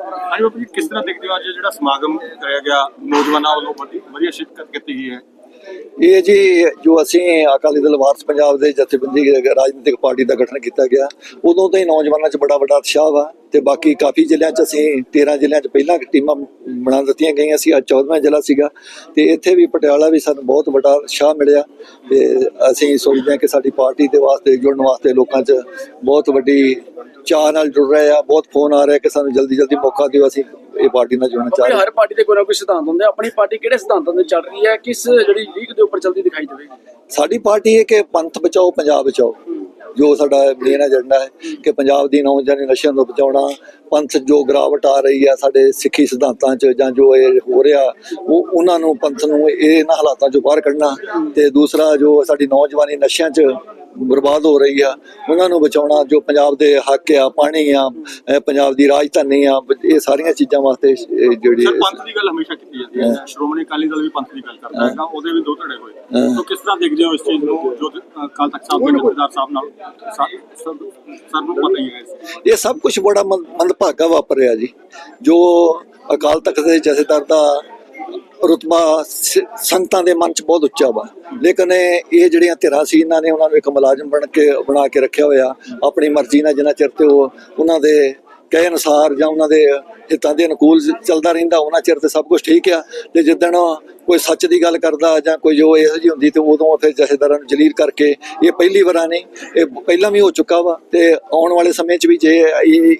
ਹਾਂਜੀ ਬਾਪੂ ਜੀ, ਕਿਸ ਤਰ੍ਹਾਂ ਦੇਖਦੇ ਹੋ ਅੱਜ ਜਿਹੜਾ ਸਮਾਗਮ ਕਰਾਇਆ ਗਿਆ? ਨੌਜਵਾਨਾਂ ਵੱਲੋਂ ਵਧੀਆ ਸ਼ਿਰਕਤ ਕੀਤੀ ਗਈ ਹੈ। ਇਹ ਜੀ, ਜੋ ਅਸੀਂ ਅਕਾਲੀ ਦਲ, ਵਾਰਸ ਪੰਜਾਬ ਦੇ ਜਥੇਬੰਦੀ, ਰਾਜਨੀਤਿਕ ਪਾਰਟੀ ਦਾ ਗਠਨ ਕੀਤਾ ਗਿਆ, ਉਦੋਂ ਤੋਂ ਹੀ ਨੌਜਵਾਨਾਂ 'ਚ ਬੜਾ ਵੱਡਾ ਉਤਸ਼ਾਹ ਵਾ। ਤੇ ਬਾਕੀ ਕਾਫੀ ਜ਼ਿਲ੍ਹਿਆਂ 'ਚ ਅਸੀਂ 13 ਜ਼ਿਲ੍ਹਿਆਂ 'ਚ ਪਹਿਲਾਂ ਟੀਮਾਂ ਬਣਾ ਦਿੱਤੀਆਂ ਗਈਆਂ ਸੀ ਅੱਜ 14ਵਾਂ ਜ਼ਿਲ੍ਹਾ ਸੀਗਾ। ਤੇ ਇੱਥੇ ਵੀ ਪਟਿਆਲਾ ਵੀ ਸਾਨੂੰ ਬਹੁਤ ਵੱਡਾ ਉਤਸ਼ਾਹ ਮਿਲਿਆ ਤੇ ਅਸੀਂ ਸੋਚਦੇ ਹਾਂ ਕਿ ਸਾਡੀ ਪਾਰਟੀ ਦੇ ਵਾਸਤੇ ਜੁੜਨ ਵਾਸਤੇ ਲੋਕਾਂ 'ਚ ਬਹੁਤ ਵੱਡੀ ਚਾਹ ਨਾਲ ਜੁੜ ਰਹੇ ਆ ਬਹੁਤ ਫੋਨ ਆ ਰਿਹਾ ਕਿ ਸਾਨੂੰ ਜਲਦੀ ਜਲਦੀ ਮੌਕਾ ਦਿਓ ਅਸੀਂ ਇਹ ਪਾਰਟੀ ਨਾਲ ਜੁੜਨਾ ਚਾਹ ਆਪਣੀ ਰਹੇ ਹਾਂ। ਹਰ ਪਾਰਟੀ ਦੇ ਕੋਈ ਨਾ ਕੋਈ ਸਿਧਾਂਤ ਹੁੰਦੇ। ਆਪਣੀ ਪਾਰਟੀ ਕਿਹੜੇ ਸਿਧਾਂਤਾਂ ਤੇ ਚੱਲ ਰਹੀ ਹੈ? ਕਿਸ ਜਿਹੜੀ ਲੀਗ ਦੇ ਉੱਪਰ ਚੱਲਦੀ ਦਿਖਾਈ ਦੇਵੇਗੀ? ਸਾਡੀ ਪਾਰਟੀ ਇਹ ਕਿ ਪੰਥ ਬਚਾਓ ਪੰਜਾਬ ਬਚਾਓ। ਜੋ ਸਾਡਾ ਮੇਨ ਏਜੰਡਾ ਹੈ ਕਿ ਪੰਜਾਬ ਦੀ ਨੌਜਵਾਨੀ ਨਸ਼ਿਆਂ ਤੋਂ ਬਚਾਉਣਾ, ਪੰਥ ਜੋ ਗਰਾਵਟ ਆ ਰਹੀ ਹੈ ਸਾਡੇ ਸਿੱਖੀ ਸਿਧਾਂਤਾਂ 'ਚ ਜਾਂ ਜੋ ਇਹ ਹੋ ਰਿਹਾ, ਉਹ ਉਹਨਾਂ ਨੂੰ ਪੰਥ ਨੂੰ ਇਹ ਇਹਨਾਂ ਹਾਲਾਤਾਂ 'ਚੋਂ ਬਾਹਰ ਕੱਢਣਾ ਤੇ ਦੂਸਰਾ ਜੋ ਸਾਡੀ ਨੌਜਵਾਨੀ ਨਸ਼ਿਆਂ 'ਚ ਬਰਬਾਦ ਹੋ ਰਹੀ ਆ। ਉਹਨਾਂ ਨੂੰ ਬਚਾਉਣਾ ਜੋ ਪੰਜਾਬ ਦੇ ਹੱਕ ਆ ਪਾਣੀ ਆ ਪੰਜਾਬ ਦੀ ਰਾਜਧਾਨੀ ਆ ਇਹ ਸਾਰੀਆਂ ਚੀਜ਼ਾਂ ਵਾਸਤੇ ਜਿਹੜੀ ਸਰ ਪੰਥ ਦੀ ਗੱਲ ਹਮੇਸ਼ਾ ਕੀਤੀ ਜਾਂਦੀ ਹੈ। ਸ਼੍ਰੋਮਣੀ ਅਕਾਲੀ ਦਲ ਵੀ ਪੰਥ ਦੀ ਗੱਲ ਕਰਦਾ ਹੈਗਾ ਉਹਦੇ ਵੀ ਦੋ ਧੜੇ ਹੋਏ। ਸੋ ਕਿਸ ਤਰ੍ਹਾਂ ਦੇਖਦੇ ਹੋ ਇਸ ਚੀਜ਼ ਨੂੰ ਜੋ ਕੱਲ ਤੱਕ ਸਾਹਿਬ ਦੇ ਜਥੇਦਾਰ ਸਾਹਿਬ ਨਾਲ ਸਭ ਨੂੰ ਪਤਾ ਹੀ ਹੈ ਇਹ ਸਭ ਕੁਝ ਬੜਾ ਮੰਦ- ਮੰਦਭਾਗਾ ਵਾਪਰ ਰਿਹਾ ਜੀ। ਜੋ ਅਕਾਲ ਤਖਤ ਦੇ ਜਥੇਦਾਰ ਦਾ ਰੁਤਬਾ ਸ- ਸੰਗਤਾਂ ਦੇ ਮਨ 'ਚ ਬਹੁਤ ਉੱਚਾ ਵਾ। ਲੇਕਿਨ ਇਹ ਇਹ ਜਿਹੜੀਆਂ ਧਿਰਾਂ ਸੀ, ਇਹਨਾਂ ਨੇ ਉਹਨਾਂ ਨੂੰ ਇੱਕ ਮੁਲਾਜ਼ਮ ਬਣ ਕੇ, ਬਣਾ ਕੇ ਰੱਖਿਆ ਹੋਇਆ। ਆਪਣੀ ਮਰਜ਼ੀ ਨਾਲ ਜਿੰਨਾ ਚਿਰ ਤੇ ਉਹ ਉਹਨਾਂ ਦੇ ਕਹੇ ਅਨੁਸਾਰ ਜਾਂ ਉਹਨਾਂ ਦੇ ਹਿੱਤਾਂ ਦੇ ਅਨੁਕੂਲ ਚੱਲਦਾ ਰਹਿੰਦਾ, ਉਹਨਾਂ ਚਿਰ ਤੇ ਸਭ ਕੁਝ ਠੀਕ ਆ। ਤੇ ਜਿੱਦਣ ਕੋਈ ਸੱਚ ਦੀ ਗੱਲ ਕਰਦਾ ਜਾਂ ਕੋਈ ਜੋ ਇਹੋ ਜਿਹੀ ਹੁੰਦੀ ਤੇ ਉਦੋਂ ਫਿਰ ਜਥੇਦਾਰਾਂ ਨੂੰ ਜਲੀਲ ਕਰਕੇ ਇਹ ਪਹਿਲੀ ਵਾਰ ਨਹੀਂ ਇਹ ਪਹਿਲਾਂ ਵੀ ਹੋ ਚੁੱਕਾ ਵਾ ਤੇ ਆਉਣ ਵਾਲੇ ਸਮੇਂ 'ਚ ਵੀ ਜੇ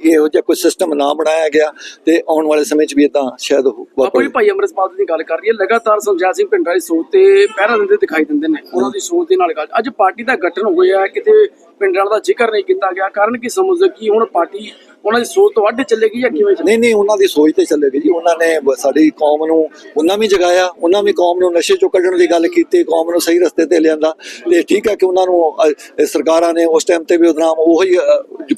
ਇਹੋ ਜਿਹਾ ਕੋਈ ਸਿਸਟਮ ਨਾ ਬਣਾਇਆ ਗਿਆ ਤੇ ਆਉਣ ਵਾਲੇ ਸਮੇਂ 'ਚ ਵੀ ਇਦਾਂ ਸ਼ਾਇਦ ਹੋਊਗਾ ਵਾਪਰੇ ਵੀ ਭਾਈ ਅਮਰਸਪਾਲ ਦੀ ਗੱਲ ਕਰ ਰਹੀ ਹੈ ਲਗਾਤਾਰ ਸਮਝਾ ਸਿੰਘ ਪਿੰਡਾਂ ਦੀ ਸੋਚ ਤੇ ਪਹਿਰਾ ਦਿੰਦੇ ਦਿਖਾਈ ਦਿੰਦੇ ਨੇ, ਉਹਨਾਂ ਦੀ ਸੋਚ ਦੇ ਨਾਲ ਗੱਲ। ਅੱਜ ਪਾਰਟੀ ਦਾ ਗਠਨ ਹੋਇਆ, ਕਿਤੇ ਪਿੰਡਾਂ ਦਾ ਜ਼ਿਕਰ ਨਹੀਂ ਕੀਤਾ ਗਿਆ, ਕਾਰਨ ਕੀ ਸਮਝਦੇ ਕਿ ਹੁਣ ਪਾਰਟੀ ਉਹਨਾਂ ਦੀ ਸੋਚ ਤੋਂ ਵੱਧ ਚੱਲੇਗੀ ਜਾਂ ਕਿਵੇਂ ਨਹੀਂ ਨਹੀਂ ਉਹਨਾਂ ਦੀ ਸੋਚ ਤੇ ਚੱਲੇਗੀ ਜੀ। ਉਹਨਾਂ ਨੇ ਸਾਡੀ ਕੌਮ ਨੂੰ ਉਹਨਾਂ ਵੀ ਜਗਾਇਆ ਉਹਨਾਂ ਵੀ ਕੌਮ ਨੂੰ ਨਸ਼ੇ ਚੋਂ ਕੱਢਣ ਦੀ ਗੱਲ ਕੀਤੀ ਕੌਮ ਨੂੰ ਸਹੀ ਰਸਤੇ ਤੇ ਲਿਆਂਦਾ। ਤੇ ਠੀਕ ਹੈ ਕਿ ਉਹਨਾਂ ਨੂੰ ਸਰਕਾਰਾਂ ਨੇ ਉਸ ਟਾਈਮ ਤੇ ਵੀ ਉਹਦਾ ਨਾਮ ਉਹੀ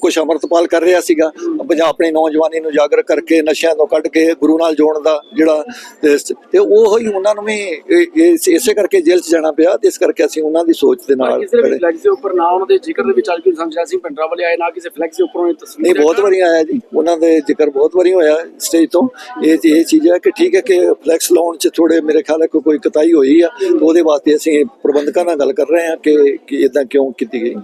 ਕੁਛ ਅੰਮ੍ਰਿਤਪਾਲ ਕਰ ਰਿਹਾ ਸੀਗਾ। ਪੰਜਾਬ ਆਪਣੀ ਨੌਜਵਾਨੀ ਨੂੰ ਜਾਗਰ ਕਰਕੇ ਨਸ਼ਿਆਂ ਤੋਂ ਕੱਢ ਕੇ ਗੁਰੂ ਨਾਲ ਜੋੜਨ ਦਾ ਜਿਹੜਾ ਤੇ ਉਹ ਹੀ ਉਹਨਾਂ ਨੂੰ ਵੀ ਇਸੇ ਕਰਕੇ ਜੇਲ੍ਹ 'ਚ ਜਾਣਾ ਪਿਆ ਤੇ ਇਸ ਕਰਕੇ ਅਸੀਂ ਉਹਨਾਂ ਦੀ ਸੋਚ ਦੇ ਨਾਲ ਕਿਸੇ ਵੀ। ਫਲੈਕਸ ਦੇ ਉੱਪਰ ਨਾ ਉਹਨਾਂ ਦੇ ਜ਼ਿਕਰ ਦੇ ਵਿੱਚ ਅੱਜ ਕੋਈ ਸਮਝਾ ਸਿੰਘ ਪਿੰਡਾਂ ਵਾਲੇ ਆਏ ਨਾ ਕਿਸੇ ਫਲੈਕਸ ਦੇ ਉੱਪਰ ਉਹਨਾਂ ਦੀ ਤਸਵੀਰ ਨਹੀਂ ਬਹੁਤ ਵਾਰੀ ਆਇਆ ਜੀ। ਉਹਨਾਂ ਦੇ ਜ਼ਿਕਰ ਬਹੁਤ ਵਾਰੀ ਹੋਇਆ ਸਟੇਜ ਤੋਂ। ਇਹ ਇਹ ਚੀਜ਼ ਹੈ ਕਿ ਠੀਕ ਹੈ ਕਿ ਫਲੈਕਸ ਲਾਉਣ 'ਚ ਥੋੜੇ ਮੇਰੇ ਖਿਆਲ ਹੈ ਕੋਈ ਕਤਾਈ ਹੋਈ ਆ। ਉਹਦੇ ਵਾਸਤੇ ਅਸੀਂ ਪ੍ਰਬੰਧਕਾਂ ਨਾਲ ਗੱਲ ਕਰ ਰਹੇ ਹਾਂ ਕਿ ਕਿ ਇਦਾਂ ਕਿਉਂ ਕੀਤੀ ਗਈ।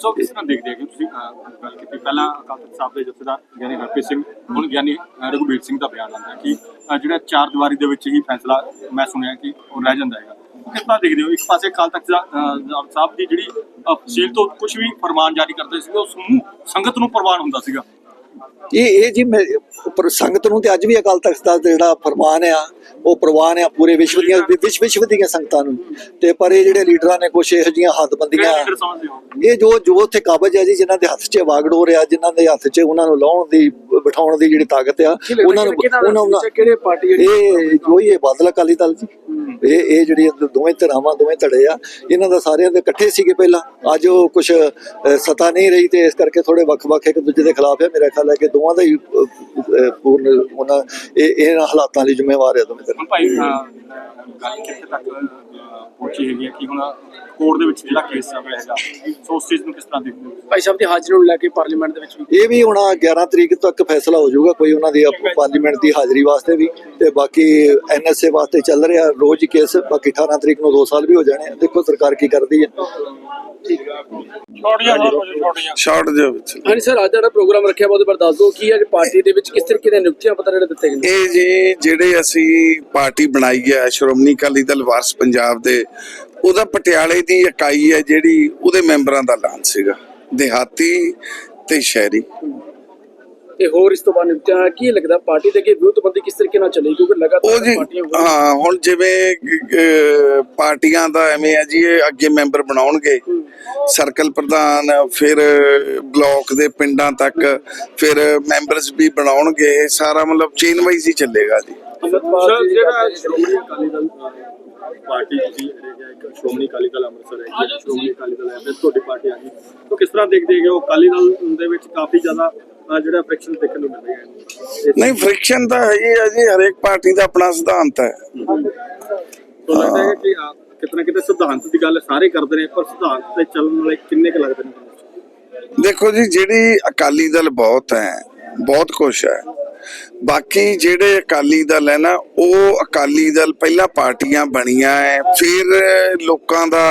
ਸੋ ਕਿਸ ਤਰ੍ਹਾਂ ਦੇਖਦੇ ਹੋ ਤੁਸੀਂ ਗੱਲ ਕੀਤੀ? ਪਹਿਲਾਂ ਅਕਾਲ ਸਾਹਿਬ ਦੇ ਜਥੇਦਾਰ ਗਿਆਨੀ ਹਰਪ੍ਰੀਤ ਸਿੰਘ, ਹੁਣ ਗਿਆਨੀ ਰਘੁਬੀਰ ਸਿੰਘ ਦਾ ਬਿਆਨ ਆਉਂਦਾ ਕਿ ਜਿਹੜਾ ਚਾਰ ਦੀਵਾਰੀ ਦੇ ਵਿੱਚ ਹੀ ਫੈਸਲਾ, ਮੈਂ ਸੁਣਿਆ ਕਿ ਉਹ ਰਹਿ ਜਾਂਦਾ ਹੈਗਾ। ਤਰ੍ਹਾਂ ਦੇਖਦੇ ਹੋ? ਇੱਕ ਪਾਸੇ ਅਕਾਲ ਤਖਤ ਸਾਹਿਬ ਦੀ ਜਿਹੜੀ ਤਹਿਸੀਲ ਤੋਂ ਕੁਝ ਵੀ ਫਰਮਾਨ ਜਾਰੀ ਕਰਦੇ ਸੀ ਉਹ ਸਮੂਹ ਸੰਗਤ ਨੂੰ ਪ੍ਰਵਾਨ ਹੁੰਦਾ ਸੀਗਾ। ਇਹ ਇਹ ਜੀ ਮੈਂ- ਪਰ ਸੰਗਤ ਨੂੰ ਤੇ ਅੱਜ ਵੀ ਅਕਾਲ ਤਖਤ ਦਾ ਜਿਹੜਾ ਫਰਮਾਨ ਆ ਉਹ ਪ੍ਰਵਾਨ ਆ ਪੂਰੇ ਵਿਸ਼ਵ ਦੀਆਂ ਵਿਸ਼ਵ ਵਿਸ਼ਵ ਦੀਆਂ ਸੰਗਤਾਂ ਨੂੰ। ਤੇ ਪਰ ਇਹ ਜਿਹੜੇ ਲੀਡਰਾਂ ਨੇ ਕੁਝ ਇਹੋ ਜਿਹੀਆਂ ਹੱਦਬੰਦੀਆਂ ਇਹ ਜੋ ਜੋ ਉੱਥੇ ਕਾਬਜ ਹੈ ਜੀ ਜਿਨ੍ਹਾਂ ਦੇ ਹੱਥ 'ਚ ਵਾਗੜੋ ਰਿਹਾ ਜਿਨ੍ਹਾਂ ਦੇ ਹੱਥ 'ਚ ਉਹਨਾਂ ਨੂੰ ਲਾਉਣ ਦੀ ਬਿਠਾਉਣ ਦੀ ਜਿਹੜੀ ਤਾਕਤ ਆ ਉਹਨਾਂ ਨੂੰ ਉਹਨਾਂ ਨੂੰ ਕਿਹੜੇ ਪਾਰਟੀ ਜਿਹੜੀ ਇਹ ਜੋ ਇਹ ਬਾਦਲ ਅਕਾਲੀ ਦਲ ਜੀ। ਇਹ ਇਹ ਜਿਹੜੀ ਦੋਵੇਂ ਧਿਰਾਵਾਂ ਦੋਵੇਂ ਧੜੇ ਆ ਇਹਨਾਂ ਦਾ ਸਾਰਿਆਂ ਦੇ ਇਕੱਠੇ ਸੀਗੇ ਪਹਿਲਾਂ। ਅੱਜ ਉਹ ਕੁਝ ਸਤਾ ਨਹੀਂ ਰਹੀ ਤੇ ਇਸ ਕਰਕੇ ਥੋੜੇ ਵੱਖ-ਵੱਖ ਇੱਕ ਦੂਜੇ ਦੇ ਖਿਲਾਫ ਹੈ ਮੇਰਾ ਖਿਆਲ ਹੈ ਕਿ ਦੋਵਾਂ ਦਾ ਹੀ ਪੂਰਨ ਉਹਨਾਂ ਇਹ ਇਹਨਾਂ ਹਾਲਾਤਾਂ ਲਈ ਜ਼ਿੰਮੇਵਾਰ ਹੈ ਦੋਵੇਂ ਭਾਈ ਗੱਲ ਕਿੱਥੇ ਤੱਕ ਪਹੁੰਚੀ ਹੈਗੀ ਕਿ ਹੁਣ ਕੋਰਟ ਦੇ ਵਿੱਚ ਜਿਹੜਾ ਕੇਸ ਚੱਲ ਰਿਹਾ ਹੈਗਾ ਸੋ ਉਸ ਚੀਜ਼ ਨੂੰ ਕਿਸ ਤਰ੍ਹਾਂ ਦੇਖਦੇ ਹੋ ਭਾਈ ਸਾਹਿਬ ਦੀ ਹਾਜ਼ਰੀ ਨੂੰ ਲੈ ਕੇ ਪਾਰਲੀਮੈਂਟ ਦੇ ਵਿੱਚ ਵੀ ਇਹ ਵੀ ਹੁਣ 11 ਤਰੀਕ ਤੱਕ ਫੈਸਲਾ ਹੋ ਜਾਊਗਾ ਕੋਈ ਉਹਨਾਂ ਦੀ ਪਾਰਲੀਮੈਂਟ ਦੀ ਹਾਜ਼ਰੀ ਵਾਸਤੇ ਵੀ ਤੇ ਬਾਕੀ ਐਨਐਸਏ ਵਾਸਤੇ ਚੱਲ ਰਿਹਾ ਰੋਜ਼ ਹੀ ਕੇਸ ਬਾਕੀ 18 ਤਰੀਕ ਨੂੰ 2 ਸਾਲ ਵੀ ਹੋ ਜਾਣੇ ਦੇਖੋ ਸਰਕਾਰ ਕੀ ਕਰਦੀ ਹੈ। ਛੋਟੀਆਂ ਛੋਟੀਆਂ ਸ਼ਾਰਟ ਦੇ ਵਿੱਚ। ਹਾਂਜੀ ਸਰ ਅੱਜ ਜਿਹੜਾ ਪ੍ਰੋਗਰਾਮ ਰੱਖਿਆ ਵਾ ਉਹਦੇ ਬਾਰੇ ਦੱਸ ਦਿਓ ਕੀ ਅੱਜ ਪਾਰਟੀ ਦੇ ਵਿੱਚ ਕਿਸ ਤਰੀਕੇ ਦੇ ਨਿਯੁਕਤੀਆਂ ਪੱਤਰ ਜਿਹੜੇ ਦਿੱਤੇ ਗਏ ਨੇ? ਇਹ ਜੀ ਜਿਹੜੇ ਅਸੀਂ ਪਾਰਟੀ ਬਣਾਈ ਹੈ ਸ਼੍ਰੋਮਣੀ ਅਕਾਲੀ ਦਲ ਵਾਰਸ ਪੰਜਾਬ ਦੇ ਉਹਦਾ ਪਟਿਆਲੇ ਦੀ ਇਕਾਈ ਹੈ ਜਿਹੜੀ ਉਹਦੇ ਮੈਂਬਰਾਂ ਦਾ ਐਲਾਨ ਸੀਗਾ। ਦਿਹਾਤੀ ਤੇ ਸ਼ਹਿਰੀ। ਤੇ ਹੋਰ ਇਸ ਤੋਂ ਬਾਅਦ ਨਿਯੁਕਤੀਆਂ ਕੀ ਲੱਗਦਾ ਪਾਰਟੀ ਦੇ ਅੱਗੇ ਵਿਉਂਤਬੰਦੀ ਕਿਸ ਤਰੀਕੇ ਨਾਲ ਚੱਲੇਗੀ? ਕਿਉਂਕਿ ਲਗਾਤਾਰ ਪਾਰਟੀਆਂ ਹੋ ਹੁਣ ਜਿਵੇਂ ਪਾਰਟੀਆਂ ਦਾ ਐਵੇਂ ਹੈ ਜੀ ਇਹ ਅੱਗੇ ਮੈਂਬਰ ਬਣਾਉਣਗੇ। ਸਰਕਲ ਪ੍ਰਧਾਨ ਫਿਰ ਬਲਾਕ ਦੇ ਪਿੰਡਾਂ ਤੱਕ ਫਿਰ ਮੈਂਬਰਸ ਵੀ ਬਣਾਉਣਗੇ। ਸਾਰਾ ਮਤਲਬ ਚੇਨ ਵਾਈਜ਼ ਹੀ ਚੱਲੇਗਾ ਜੀ। ਪਾਰਟੀ ਇੱਕ ਸ਼੍ਰੋਮਣੀ ਅਕਾਲੀ ਦਲ ਅੰਮ੍ਰਿਤਸਰ ਹੈ ਸ਼੍ਰੋਮਣੀ ਅਕਾਲੀ ਦਲ ਹੈ ਤੁਹਾਡੀ ਪਾਰਟੀ ਆ ਗਈ। ਤਾਂ ਕਿਸ ਤਰ੍ਹਾਂ ਦੇਖਦੇ ਹੋ? ਅਕਾਲੀ ਦਲ ਦੇ ਵਿੱਚ ਕਾਫੀ ਜ਼ਿਆਦਾ ਜਿਹੜਾ ਫ੍ਰਿਕਸ਼ਨ ਦੇਖਣ ਨੂੰ ਮਿਲ ਰਿਹਾ ਹੈ ਨਹੀਂ ਫ੍ਰਿਕਸ਼ਨ ਤਾਂ ਹੈ ਹੀ ਹੈ ਜੀ ਹਰੇਕ ਪਾਰਟੀ ਦਾ ਆਪਣਾ ਸਿਧਾਂਤ ਹੈ। ਤੁਹਾਨੂੰ ਲੱਗਦਾ ਹੈ ਕਿ ਅਹ, ਕਿਤੇ ਨਾ ਕਿਤੇ ਸਿਧਾਂਤ ਦੀ ਗੱਲ ਸਾਰੇ ਕਰਦੇ ਨੇ ਪਰ ਸਿਧਾਂਤ ਤੇ ਚੱਲਣ ਵਾਲੇ ਕਿੰਨੇ ਕੁ ਲੱਗਦੇ ਨੇ ਤੁਹਾਨੂੰ? ਦੇਖੋ ਜੀ ਜਿਹੜੀ ਅਕਾਲੀ ਦਲ ਬਹੁਤ ਹੈ ਬਹੁਤ ਕੁਛ ਹੈ। ਬਾਕੀ ਜਿਹੜੇ ਅਕਾਲੀ ਦਲ ਹੈ ਨਾ ਉਹ ਅਕਾਲੀ ਦਲ ਪਹਿਲਾਂ ਪਾਰਟੀਆਂ ਬਣੀਆਂ ਹੈ ਫਿਰ ਲੋਕਾਂ ਦਾ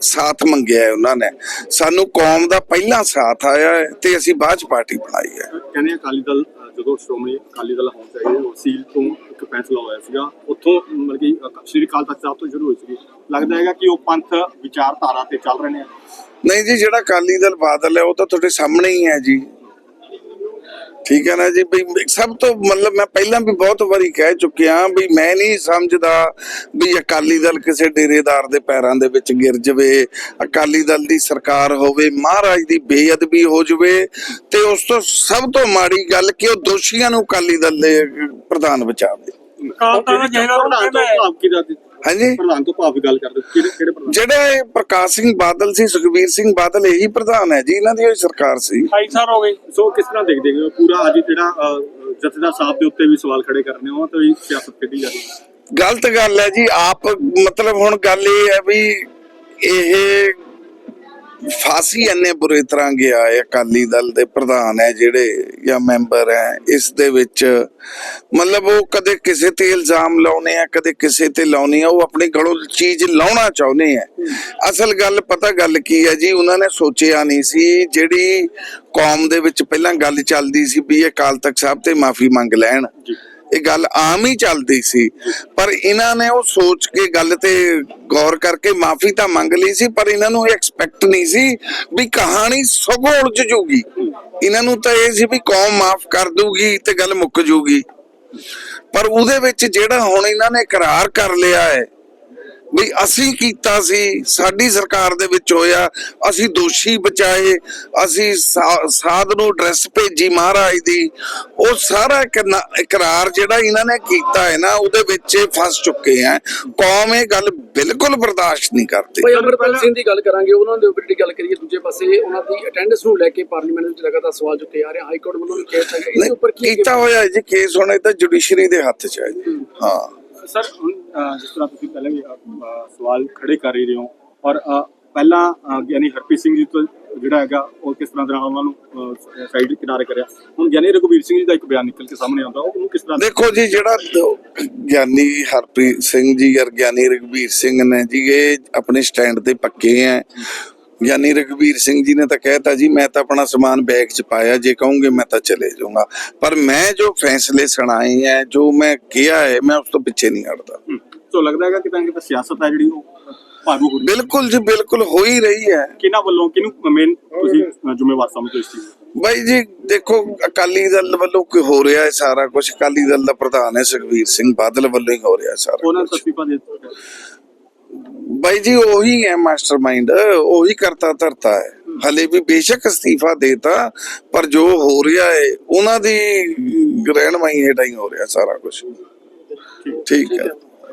ਸਾਥ ਮੰਗਿਆ ਹੈ ਉਹਨਾਂ ਨੇ। ਸਾਨੂੰ ਕੌਮ ਦਾ ਪਹਿਲਾਂ ਸਾਥ ਆਇਆ ਹੈ ਤੇ ਅਸੀਂ ਬਾਅਦ ਚ ਪਾਰਟੀ ਬਣਾਈ ਹੈ। ਕਹਿੰਦੇ ਅਕਾਲੀ ਦਲ ਜਦੋਂ ਸ਼੍ਰੋਮਣੀ ਅਕਾਲੀ ਦਲ ਹੋਣ ਚਾਹੀਏ ਉਹ ਸੀਲ ਤੋਂ ਇੱਕ ਫੈਸਲਾ ਹੋਇਆ ਸੀਗਾ। ਉੱਥੋਂ ਮਤਲਬ ਕਿ ਸ਼੍ਰੀ ਅਕਾਲ ਤਖਤ ਸਾਹਿਬ ਤੋਂ ਸ਼ੁਰੂ ਹੋਈ ਸੀਗੀ। ਲੱਗਦਾ ਹੈਗਾ ਕਿ ਉਹ ਪੰਥ ਵਿਚਾਰਧਾਰਾ ਤੇ ਚੱਲ ਰਹੇ ਨੇ। ਨਹੀਂ ਜੀ ਜਿਹੜਾ ਅਕਾਲੀ ਦਲ ਬਾਦਲ ਹੈ ਉਹ ਤਾਂ ਤੁਹਾਡੇ ਸਾਹਮਣੇ ਹੀ ਹੈ ਜੀ। ਠੀਕ ਹੈ ਨਾ ਜੀ ਵੀ ਸਭ ਤੋਂ ਮਤਲਬ ਮੈਂ ਪਹਿਲਾਂ ਵੀ ਬਹੁਤ ਵਾਰੀ ਕਹਿ ਚੁੱਕਿਆ ਵੀ ਮੈਂ ਨਹੀਂ ਸਮਝਦਾ ਵੀ ਅਕਾਲੀ ਦਲ ਕਿਸੇ ਡੇਰੇਦਾਰ ਦੇ ਪੈਰਾਂ ਦੇ ਵਿੱਚ ਗਿਰ ਜਾਵੇ ਅਕਾਲੀ ਦਲ ਦੀ ਸਰਕਾਰ ਹੋਵੇ ਮਹਾਰਾਜ ਦੀ ਬੇਅਦਬੀ ਹੋ ਜਾਵੇ ਤੇ ਉਸ ਤੋਂ ਸਭ ਤੋਂ ਮਾੜੀ ਗੱਲ ਕਿ ਉਹ ਦੋਸ਼ੀਆਂ ਨੂੰ ਅਕਾਲੀ ਦਲ ਦੇ ਪ੍ਰਧਾਨ ਬਚਾਵੇ। ਅਕਾਲ ਤਖਤ ਜਨਰਲ ਪ੍ਰਧਾਨ ਤੋਂ ਭਾਵ ਕੀ ਦਾ ਹਾਂਜੀ। ਪ੍ਰਧਾਨ ਤੋਂ ਭਾਵ ਗੱਲ ਕਰਦੇ। ਕਿਹੜੇ ਕਿਹੜੇ ਪ੍ਰਧਾਨ? ਜਿਹੜੇ ਪ੍ਰਕਾਸ਼ ਸਿੰਘ ਬਾਦਲ ਸੀ ਸੁਖਬੀਰ ਸਿੰਘ ਬਾਦਲ ਇਹੀ ਪ੍ਰਧਾਨ ਹੈ ਜੀ ਇਹਨਾਂ ਦੀ ਹੋਈ ਸਰਕਾਰ ਸੀ। 28 ਸਾਲ ਹੋ ਗਏ ਸੋ ਕਿਸ ਤਰ੍ਹਾਂ ਦੇਖਦੇ ਹੋ? ਪੂਰਾ ਅੱਜ ਜਿਹੜਾ ਜਥੇਦਾਰ ਸਾਹਿਬ ਦੇ ਉੱਤੇ ਵੀ ਸਵਾਲ ਖੜੇ ਕਰਨੇ ਹੋ ਤਾਂ ਵੀ ਸਿਆਸਤ ਖੇਡੀ ਜਾ ਰਹੀ ਹੈ ਗਲਤ ਗੱਲ ਹੈ ਜੀ ਆਪ ਮਤਲਬ ਹੁਣ ਗੱਲ ਇਹ ਹੈ ਵੀ ਇਹ ਫਾਸੀ ਇੰਨੇ ਬੁਰੇ ਤਰ੍ਹਾਂ ਗਿਆ ਹੈ ਅਕਾਲੀ ਦਲ ਦੇ ਪ੍ਰਧਾਨ ਹੈ ਜਿਹੜੇ ਜਾਂ ਮੈਂਬਰ ਹੈ, ਇਸ ਦੇ ਵਿੱਚ ਮਤਲਬ ਉਹ ਕਦੇ ਕਿਸੇ ਤੇ ਇਲਜ਼ਾਮ ਲਾਉਨੇ ਆ, ਕਦੇ ਕਿਸੇ ਤੇ ਲਾਉਨੇ ਆ, ਉਹ ਆਪਣੇ ਗਲੋਂ ਚੀਜ਼ ਲਾਉਣਾ ਚਾਹੁੰਦੇ ਆ। ਅਸਲ ਗੱਲ, ਪਤਾ ਗੱਲ ਕੀ ਹੈ ਜੀ, ਉਹਨਾਂ ਨੇ ਸੋਚਿਆ ਨਹੀਂ ਸੀ, ਜਿਹੜੀ ਕੌਮ ਦੇ ਵਿੱਚ ਪਹਿਲਾਂ ਗੱਲ ਚੱਲਦੀ ਸੀ ਵੀ ਇਹ ਅਕਾਲ ਤਖਤ ਸਾਹਿਬ ਤੇ ਮਾਫੀ ਮੰਗ ਲੈਣ। ਇਹ ਗੱਲ ਆਮ ਹੀ ਚੱਲਦੀ ਸੀ। ਪਰ ਇਹਨਾਂ ਨੇ ਉਹ ਸੋਚ ਕੇ ਗੱਲ ਤੇ ਗੌਰ ਕਰਕੇ ਮਾਫੀ ਤਾਂ ਮੰਗ ਲਈ ਸੀ, ਪਰ ਇਹਨਾਂ ਨੂੰ ਐਕਸਪੈਕਟ ਨਹੀਂ ਸੀ ਵੀ ਕਹਾਣੀ ਸਗੋਂ ਉਲਝ ਜੂਗੀ। ਇਹਨਾਂ ਨੂੰ ਤਾਂ ਇਹ ਸੀ ਵੀ ਕੌਮ ਮਾਫ ਕਰ ਦੂਗੀ ਤੇ ਗੱਲ ਮੁੱਕ ਜੂਗੀ। ਪਰ ਉਹਦੇ ਵਿੱਚ ਜਿਹੜਾ ਹੁਣ ਇਹਨਾਂ ਨੇ ਇਕਰਾਰ ਕਰ ਲਿਆ ਹੈ ਵੀ ਅਸੀਂ ਕੀਤਾ ਸੀ ਸਾਡੀ ਸਰਕਾਰ ਦੇ ਵਿੱਚ ਹੋਇਆ ਅਸੀਂ ਦੋਸ਼ੀ ਬਚਾਏ ਅਸੀਂ ਸਾਧ ਨੂੰ ਐਡਰੈਸ ਭੇਜੀ ਮਹਾਰਾਜ ਦੀ ਉਹ ਸਾਰਾ ਇਕਰਾਰ ਜਿਹੜਾ ਇਹਨਾਂ ਨੇ ਕੀਤਾ ਹੈ ਨਾ ਉਹਦੇ ਵਿੱਚ ਫਸ ਚੁੱਕੇ ਆ। ਕੌਮ ਇਹ ਗੱਲ ਬਿਲਕੁਲ ਬਰਦਾਸ਼ਤ ਨਹੀਂ ਕਰਦੀ। ਭਾਈ ਅਮਰਪਾਲ ਸਿੰਘ ਦੀ ਗੱਲ ਕਰਾਂਗੇ ਉਹਨਾਂ ਦੇ ਉੱਪਰ ਦੀ ਗੱਲ ਕਰੀਏ ਦੂਜੇ ਪਾਸੇ ਉਹਨਾਂ ਦੀ ਅਟੈਂਡੈਂਸ ਨੂੰ ਲੈ ਕੇ ਪਾਰਲੀਮੈਂਟ ਵਿੱਚ ਲਗਾਤਾਰ ਸਵਾਲ ਚੁੱਕੇ ਆ ਰਹੇ ਹਾਈ ਕੋਰਟ ਵੱਲੋਂ ਵੀ ਕੇਸ ਹੈਗਾ। ਇਹਦੇ ਉੱਪਰ ਕੀ ਕੀਤਾ ਹੋਇਆ ਹੈ ਜੀ ਕੇਸ ਹੁਣ ਇਹ ਤਾਂ ਜੁਡੀਸ਼ਰੀ ਦੇ ਹੱਥ 'ਚ ਹੈ ਜੀ। ਹਾਂ। ਸਰ ਜਿਸ ਤਰ੍ਹਾਂ ਤੁਸੀਂ ਪਹਿਲਾਂ ਵੀ ਸਵਾਲ ਖੜੇ ਕਰ ਰਹੇ ਹੋ ਔਰ ਪਹਿਲਾਂ ਅ, ਗਿਆਨੀ ਹਰਪ੍ਰੀਤ ਸਿੰਘ ਜੀ ਤੋਂ ਜਿਹੜਾ ਹੈਗਾ ਉਹ ਕਿਸ ਤਰ੍ਹਾਂ ਦੇ ਉਹਨਾਂ ਨੂੰ ਸਾਈਡ ਕਿਨਾਰੇ ਕਰਿਆ? ਹੁਣ ਗਿਆਨੀ ਰਘੁਵੀਰ ਸਿੰਘ ਜੀ ਦਾ ਇੱਕ ਬਿਆਨ ਨਿਕਲ ਕੇ ਸਾਹਮਣੇ ਆਉਂਦਾ ਉਹਨੂੰ ਕਿਸ ਤਰ੍ਹਾਂ ਦੇਖੋ ਜੀ ਜਿਹੜਾ ਗਿਆਨੀ ਹਰਪ੍ਰੀਤ ਸਿੰਘ ਜੀ ਔਰ ਗਿਆਨੀ ਰਘਬੀਰ ਸਿੰਘ ਨੇ ਜੀ ਇਹ ਆਪਣੇ ਸਟੈਂਡ ਤੇ ਪੱਕੇ ਹੈ ਗਿਆਨੀ ਰਘਬੀਰ ਸਿੰਘ ਜੀ ਨੇ ਤਾਂ ਕਹਿਤਾ ਜੀ ਮੈਂ ਤਾਂ ਆਪਣਾ ਸਮਾਨ ਬੈਗ 'ਚ ਪਾਇਆ ਜੇ ਕਹੋਗੇ ਮੈਂ ਤਾਂ ਚਲੇ ਜਾਊਂਗਾ। ਪਰ ਮੈਂ ਜੋ ਫੈਸਲੇ ਸੁਣਾਏ ਹੈ ਜੋ ਮੈਂ ਕਿਹਾ ਹੈ ਮੈਂ ਉਸ ਤੋਂ ਪਿੱਛੇ ਨਹੀਂ ਹਟਦਾ। ਸੋ ਲੱਗਦਾ ਹੈਗਾ ਕਿ ਤਾਂ ਕਿ ਸਿਆਸਤ ਹੈ ਜਿਹੜੀ ਉਹ ਭਾਰੂ ਹੋ ਰਹੀ ਬਿਲਕੁਲ ਜੀ ਬਿਲਕੁਲ ਹੋ ਹੀ ਰਹੀ ਹੈ। ਕਿਹਨਾਂ ਵੱਲੋਂ ਕਿਹਨੂੰ ਮੇਨ ਤੁਸੀਂ ਜ਼ਿੰਮੇਵਾਰ ਸਮਝਦੇ ਹੋ ਇਸ ਚੀਜ਼ ਨੂੰ? ਬਾਈ ਜੀ ਦੇਖੋ ਅਕਾਲੀ ਦਲ ਵੱਲੋਂ ਕੀ ਹੋ ਰਿਹਾ ਹੈ ਸਾਰਾ ਕੁਝ ਅਕਾਲੀ ਦਲ ਦਾ ਪ੍ਰਧਾਨ ਹੈ ਸੁਖਬੀਰ ਸਿੰਘ ਬਾਦਲ ਵੱਲੋਂ ਹੀ ਹੋ ਰਿਹਾ ਸਾਰਾ ਉਹਨਾਂ। ਤਸਦੀਕਾ ਦੇ ਬਾਈ ਜੀ ਉਹੀ ਹੈ ਮਾਸਟਰਮਾਈਂਡ ਉਹੀ ਕਰਤਾ ਧਰਤਾ ਹੈ। ਹਲੇ ਵੀ ਬੇਸ਼ੱਕ ਅਸਤੀਫਾ ਦੇਤਾ ਪਰ ਜੋ ਹੋ ਰਿਹਾ ਹੈ ਉਹਨਾਂ ਦੀ ਰਹਿਨਮਾਈ ਹੇਠਾਂ ਹੀ ਹੋ ਰਿਹਾ ਸਾਰਾ ਕੁਝ ਠੀਕ ਹੈ।